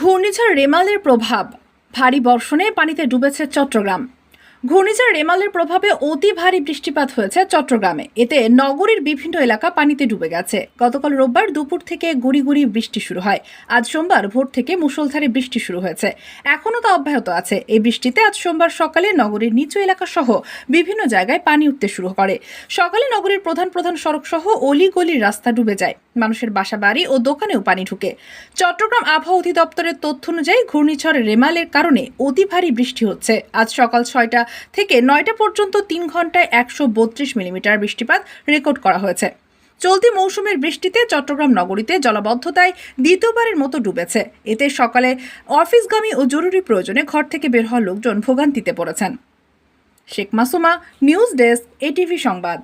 ঘূর্ণিঝড় রেমালের প্রভাব। ভারী বর্ষণে পানিতে ডুবেছে চট্টগ্রাম। ঘূর্ণিঝড় রেমালের প্রভাবে অতি ভারী বৃষ্টিপাত হয়েছে চট্টগ্রামে। এতে নগরীর বিভিন্ন এলাকা পানিতে ডুবে গেছে। গতকাল রোববার দুপুর থেকে গুড়ি গুড়ি বৃষ্টি শুরু হয়। আজ সোমবার ভোর থেকে মুষলধারে বৃষ্টি শুরু হয়েছে। এখনও তা অব্যাহত আছে। এই বৃষ্টিতে আজ সোমবার সকালে নগরীর নিচু এলাকা সহ বিভিন্ন জায়গায় পানি উঠতে শুরু করে। সকালে নগরীর প্রধান প্রধান সড়ক সহ অলি গলির রাস্তা ডুবে যায়। মানুষের বাসা বাড়ি ও দোকানেও পানি ঢুকে। চট্টগ্রাম আবহাওয়া অধিদপ্তরের তথ্য অনুযায়ী ঘূর্ণিঝড় রেমালের কারণে অতি ভারী বৃষ্টি হচ্ছে। আজ সকাল ছয়টা থেকে নয়টা পর্যন্ত তিন ঘন্টায় একশো বত্রিশ মিলিমিটার বৃষ্টিপাত রেকর্ড করা হয়েছে। চলতি মৌসুমের বৃষ্টিতে চট্টগ্রাম নগরীতে জলাবদ্ধতায় দ্বিতীয়বারের মতো ডুবেছে। এতে সকালে অফিসগামী ও জরুরি প্রয়োজনে ঘর থেকে বের হওয়া লোকজন ভোগান্তিতে পড়েছেন। Sheikh Masuma, news desk, ATV সংবাদ।